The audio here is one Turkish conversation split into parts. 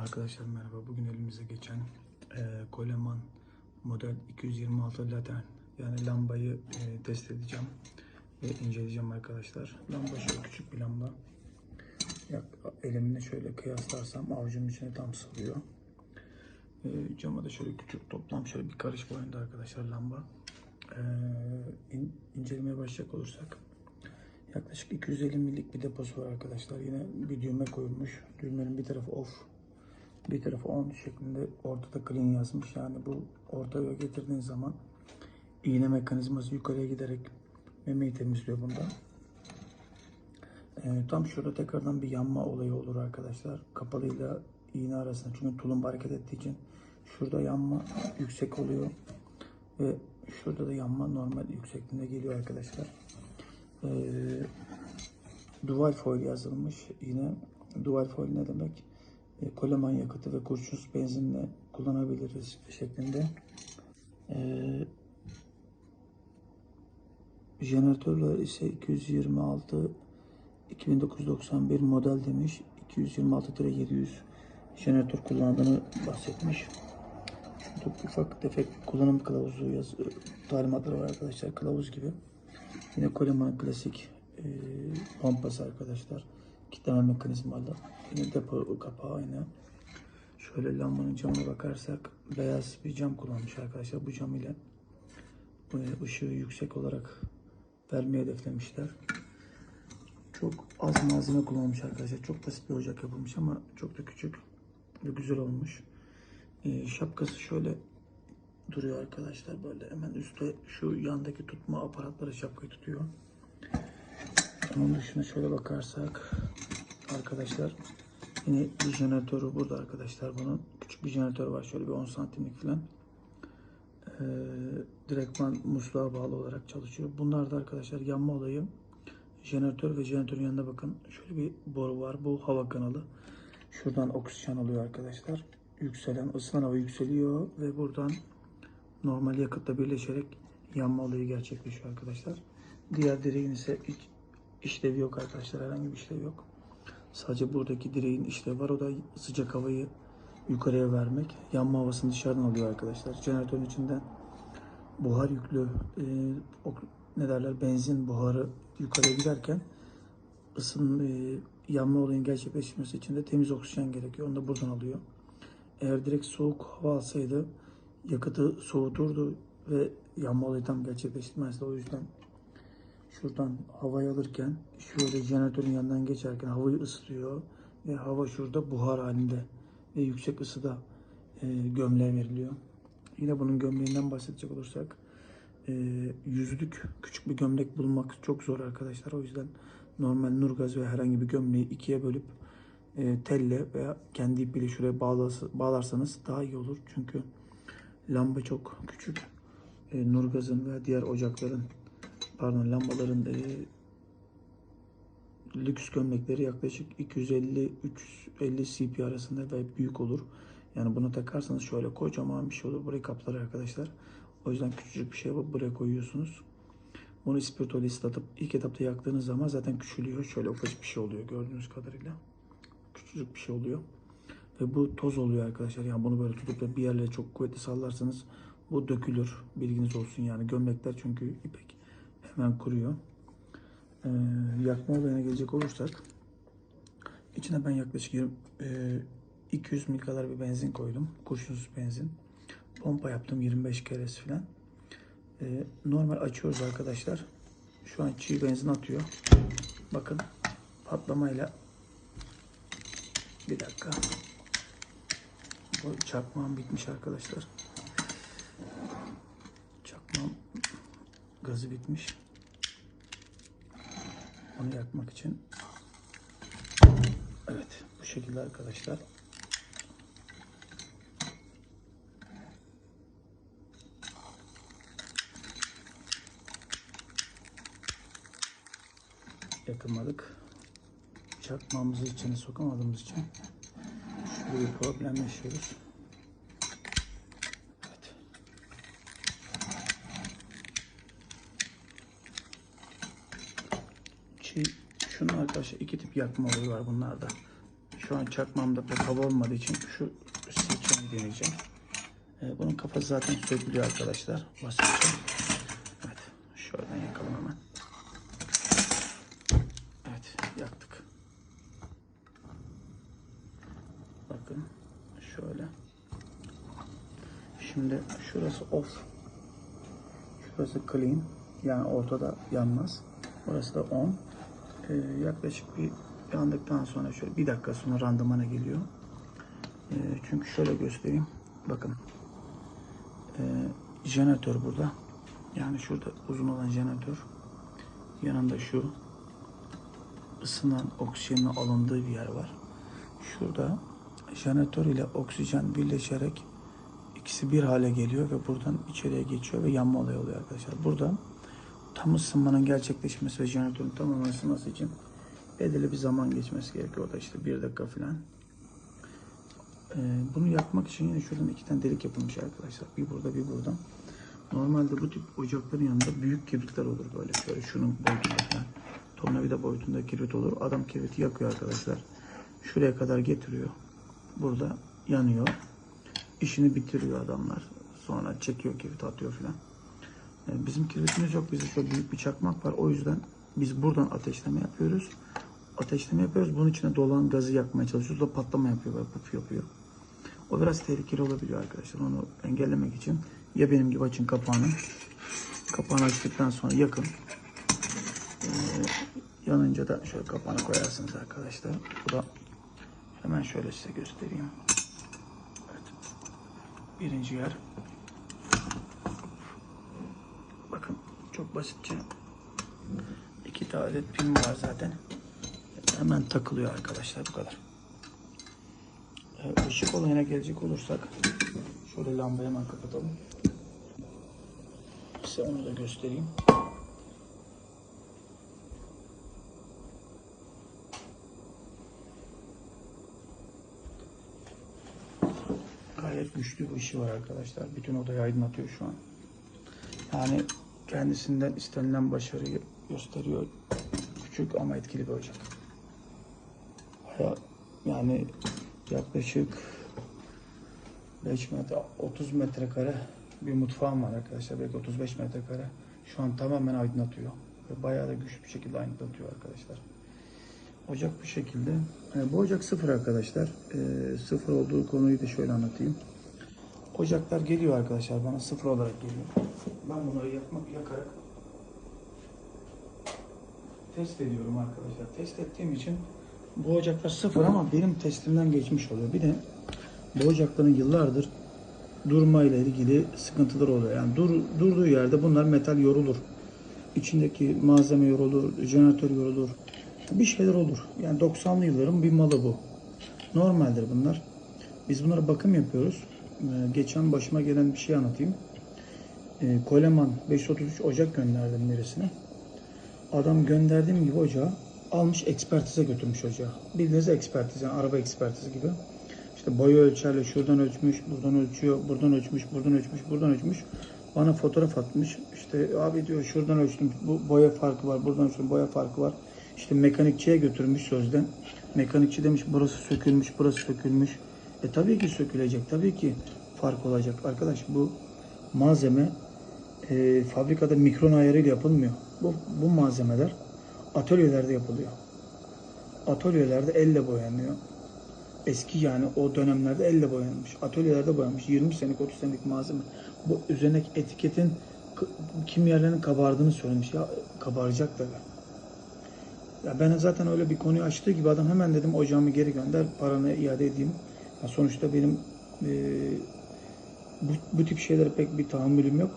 Arkadaşlar merhaba. Bugün elimize geçen e, Coleman model 226 Laten yani lambayı e, test edeceğim ve inceleyeceğim arkadaşlar. Lamba şöyle küçük bir lamba. Yak, elimle şöyle kıyaslarsam avucumun içine tam sığıyor. E, cama da şöyle küçük toplam şöyle bir karış boyunda arkadaşlar lamba. E, in, incelemeye başlayacak olursak yaklaşık 250 millik bir deposu var arkadaşlar. Yine bir düğme koyulmuş. Düğmenin bir tarafı off bir tarafı on şeklinde ortada clean yazmış. Yani bu ortaya getirdiğin zaman iğne mekanizması yukarıya giderek memeyi temizliyor bunda. Ee, tam şurada tekrardan bir yanma olayı olur arkadaşlar. Kapalıyla iğne arasında. Çünkü tulumba hareket ettiği için şurada yanma yüksek oluyor. Ve şurada da yanma normal yüksekliğinde geliyor arkadaşlar. Ee, dual foil yazılmış. Yine dual foil ne demek? E, Coleman yakıtı ve kurşunsuz benzinle kullanabiliriz şeklinde. Ee, jeneratörler ise 226 2991 model demiş. 226-700 jeneratör kullandığını bahsetmiş. Şurada ufak tefek kullanım kılavuzu yaz, talimatları var arkadaşlar. Kılavuz gibi. Yine Coleman klasik e, pompası arkadaşlar. Kitleme mekanizmalı. Yine depo kapağı aynı. Şöyle lambanın camına bakarsak beyaz bir cam kullanmış arkadaşlar. Bu cam ile ışığı yüksek olarak vermeyi hedeflemişler. Çok az malzeme kullanmış arkadaşlar. Çok basit bir ocak yapılmış ama çok da küçük ve güzel olmuş. E, şapkası şöyle duruyor arkadaşlar böyle hemen üstte şu yandaki tutma aparatları şapkayı tutuyor. Onun dışında şöyle bakarsak. Arkadaşlar yine bir jeneratörü burada arkadaşlar bunun. Küçük bir jeneratör var şöyle bir 10 santimlik falan. Ee, direktman musluğa bağlı olarak çalışıyor. Bunlar da arkadaşlar yanma olayı. Jeneratör ve jeneratörün yanında bakın. Şöyle bir boru var bu hava kanalı. Şuradan oksijen alıyor arkadaşlar. Yükselen ısınan hava yükseliyor ve buradan normal yakıtla birleşerek yanma olayı gerçekleşiyor arkadaşlar. Diğer direğin ise işlevi yok arkadaşlar. Herhangi bir işlevi yok. Sadece buradaki direğin işlevi var. O da sıcak havayı yukarıya vermek. Yanma havasını dışarıdan alıyor arkadaşlar. Jeneratörün içinden buhar yüklü e, o, ne derler benzin buharı yukarıya giderken ısın e, yanma olayının gerçekleşmesi için de temiz oksijen gerekiyor. Onu da buradan alıyor. Eğer direkt soğuk hava alsaydı yakıtı soğuturdu ve yanma olayı tam gerçekleştirmezdi. O yüzden şuradan havayı alırken şöyle jeneratörün yanından geçerken havayı ısıtıyor ve hava şurada buhar halinde ve yüksek ısıda e, gömleğe veriliyor. Yine bunun gömleğinden bahsedecek olursak e, yüzlük küçük bir gömlek bulmak çok zor arkadaşlar. O yüzden normal nurgaz ve herhangi bir gömleği ikiye bölüp e, telle veya kendi ipiyle şuraya bağlarsanız daha iyi olur. Çünkü lamba çok küçük. E, nurgazın veya diğer ocakların pardon lambaların e, lüks gömlekleri yaklaşık 250-350 cp arasında ve büyük olur. Yani bunu takarsanız şöyle kocaman bir şey olur. Burayı kaplar arkadaşlar. O yüzden küçücük bir şey yapıp buraya koyuyorsunuz. Bunu ispirtoyla ıslatıp ilk etapta yaktığınız zaman zaten küçülüyor. Şöyle ufacık bir şey oluyor gördüğünüz kadarıyla. Küçücük bir şey oluyor. Ve bu toz oluyor arkadaşlar. Yani bunu böyle tutup da bir yerlere çok kuvvetli sallarsanız bu dökülür. Bilginiz olsun yani. Gömlekler çünkü ipek hemen kuruyor. Ee, yakma olayına gelecek olursak içine ben yaklaşık 20, e, 200 mil kadar bir benzin koydum. Kurşunsuz benzin. Pompa yaptım 25 keresi falan. Ee, normal açıyoruz arkadaşlar. Şu an çiğ benzin atıyor. Bakın patlamayla bir dakika. Bu çakmağım bitmiş arkadaşlar. Çakmağım gazı bitmiş. Onu yakmak için. Evet bu şekilde arkadaşlar. Yakamadık. Çakmağımızı içine sokamadığımız için şöyle bir problem yaşıyoruz. Şunun arkadaşlar iki tip yakma olayı var bunlarda. şu an çakmamda pek hava olmadığı için şu seçeneği deneyeceğim. Ee, bunun kafası zaten sökülüyor arkadaşlar. Basitçe. Evet. Şuradan yakalım hemen. Evet. Yaktık. Bakın. Şöyle. Şimdi şurası off. Şurası clean. Yani ortada yanmaz. Orası da on. Ee, yaklaşık bir yandıktan sonra şöyle bir dakika sonra randımana geliyor. Ee, çünkü şöyle göstereyim. Bakın. Ee, jeneratör burada. Yani şurada uzun olan jeneratör. Yanında şu ısınan oksijenin alındığı bir yer var. Şurada jeneratör ile oksijen birleşerek ikisi bir hale geliyor ve buradan içeriye geçiyor ve yanma olayı oluyor arkadaşlar. Burada tam ısınmanın gerçekleşmesi ve jeneratörün tamamen ısınması için belirli bir zaman geçmesi gerekiyor. O da işte bir dakika falan. Ee, bunu yapmak için yine şuradan iki tane delik yapılmış arkadaşlar. Bir burada bir buradan. Normalde bu tip ocakların yanında büyük kibritler olur böyle. Şöyle şunun boyutunda falan. Tornavida boyutunda kibrit olur. Adam kibriti yakıyor arkadaşlar. Şuraya kadar getiriyor. Burada yanıyor. İşini bitiriyor adamlar. Sonra çekiyor kibrit atıyor filan. Yani bizim kibritimiz yok. Bizde çok büyük bir çakmak var. O yüzden biz buradan ateşleme yapıyoruz. Ateşleme yapıyoruz. Bunun içine dolan gazı yakmaya çalışıyoruz. O patlama yapıyor. Böyle puf yapıyor. O biraz tehlikeli olabiliyor arkadaşlar. Onu engellemek için ya benim gibi açın kapağını. Kapağını açtıktan sonra yakın. Ee, yanınca da şöyle kapağını koyarsınız arkadaşlar. Bu da hemen şöyle size göstereyim. Evet. Birinci yer. Bakın basitçe iki tane pin var zaten. Hemen takılıyor arkadaşlar bu kadar. Ee, ışık olayına gelecek olursak şöyle lambayı hemen kapatalım. Size onu da göstereyim. Gayet güçlü bir ışığı var arkadaşlar. Bütün odayı aydınlatıyor şu an. Yani kendisinden istenilen başarıyı gösteriyor. Küçük ama etkili bir ocak. Baya- Yani yaklaşık 5 metre, 30 metrekare bir mutfağım var arkadaşlar. Belki 35 metrekare. Şu an tamamen aydınlatıyor. Ve bayağı da güçlü bir şekilde aydınlatıyor arkadaşlar. Ocak bu şekilde. E, bu ocak sıfır arkadaşlar. E, sıfır olduğu konuyu da şöyle anlatayım. Ocaklar geliyor arkadaşlar bana sıfır olarak geliyor. Ben bunları yakmak, yakarak test ediyorum arkadaşlar. Test ettiğim için bu ocaklar sıfır ama benim testimden geçmiş oluyor. Bir de bu ocakların yıllardır durmayla ilgili sıkıntıları oluyor. Yani dur, durduğu yerde bunlar metal yorulur. İçindeki malzeme yorulur, jeneratör yorulur. Bir şeyler olur. Yani 90'lı yılların bir malı bu. Normaldir bunlar. Biz bunlara bakım yapıyoruz. Ee, geçen başıma gelen bir şey anlatayım. Ee, Coleman 533 ocak gönderdim birisine. Adam gönderdiğim gibi ocağı almış ekspertize götürmüş ocağı. Bildiğiniz ekspertiz yani araba ekspertizi gibi. İşte boyu ölçerle şuradan ölçmüş, buradan ölçüyor, buradan ölçmüş, buradan ölçmüş, buradan ölçmüş. Bana fotoğraf atmış. İşte abi diyor şuradan ölçtüm, bu boya farkı var, buradan ölçtüm, boya farkı var. İşte mekanikçiye götürmüş sözden. Mekanikçi demiş burası sökülmüş, burası sökülmüş. E tabii ki sökülecek, tabii ki fark olacak. Arkadaş bu malzeme e, fabrikada mikron ayarıyla yapılmıyor. Bu, bu malzemeler atölyelerde yapılıyor. Atölyelerde elle boyanıyor. Eski yani o dönemlerde elle boyanmış. Atölyelerde boyanmış. 20 senelik 30 senelik malzeme. Bu üzerindeki etiketin kim kabardığını söylemiş. Ya kabaracak tabii. Ya ben zaten öyle bir konuyu açtığı gibi adam hemen dedim ocağımı geri gönder paranı iade edeyim. Ya sonuçta benim e, bu, bu tip şeylere pek bir tahammülüm yok.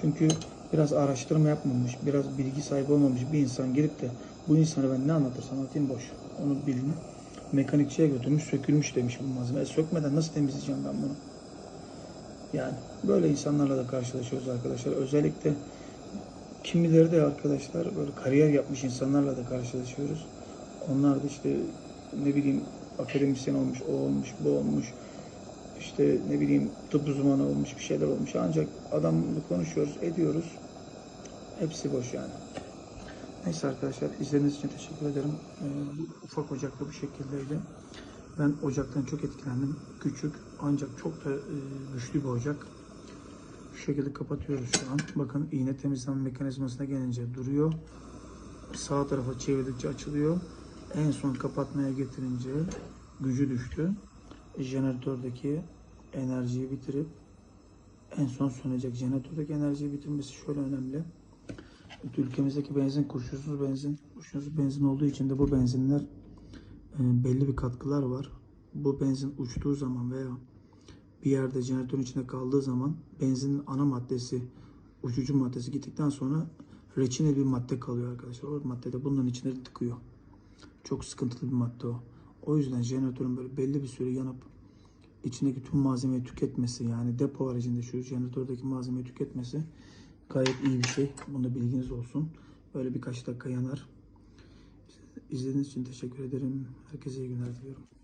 Çünkü biraz araştırma yapmamış, biraz bilgi sahibi olmamış bir insan gelip de bu insana ben ne anlatırsam anlatayım boş. Onu bilin. Mekanikçiye götürmüş, sökülmüş demiş bu malzeme. E, sökmeden nasıl temizleyeceğim ben bunu? Yani böyle insanlarla da karşılaşıyoruz arkadaşlar. Özellikle kimileri de arkadaşlar böyle kariyer yapmış insanlarla da karşılaşıyoruz. Onlar da işte ne bileyim akademisyen olmuş, o olmuş, bu olmuş. İşte ne bileyim tıp uzmanı olmuş, bir şeyler olmuş. Ancak adamla konuşuyoruz, ediyoruz. Hepsi boş yani. Neyse arkadaşlar izlediğiniz için teşekkür ederim. Ee, ufak ocakta bu şekildeydi. Ben ocaktan çok etkilendim. Küçük ancak çok da e, güçlü bir ocak. Şu şekilde kapatıyoruz şu an. Bakın iğne temizleme mekanizmasına gelince duruyor. Sağ tarafa çevirdikçe açılıyor. En son kapatmaya getirince gücü düştü. Jeneratördeki enerjiyi bitirip en son sönecek. Jeneratördeki enerjiyi bitirmesi şöyle önemli. Ülkemizdeki benzin kurşunsuz benzin, kurşunsuz benzin olduğu için de bu benzinler e, belli bir katkılar var. Bu benzin uçtuğu zaman veya bir yerde jeneratörün içinde kaldığı zaman benzinin ana maddesi, uçucu maddesi gittikten sonra reçine bir madde kalıyor arkadaşlar. O madde de bunların içine tıkıyor. Çok sıkıntılı bir madde o. O yüzden jeneratörün böyle belli bir süre yanıp içindeki tüm malzemeyi tüketmesi yani depo haricinde şu jeneratördeki malzemeyi tüketmesi gayet iyi bir şey. Bunda bilginiz olsun. Böyle birkaç dakika yanar. İzlediğiniz için teşekkür ederim. Herkese iyi günler diliyorum.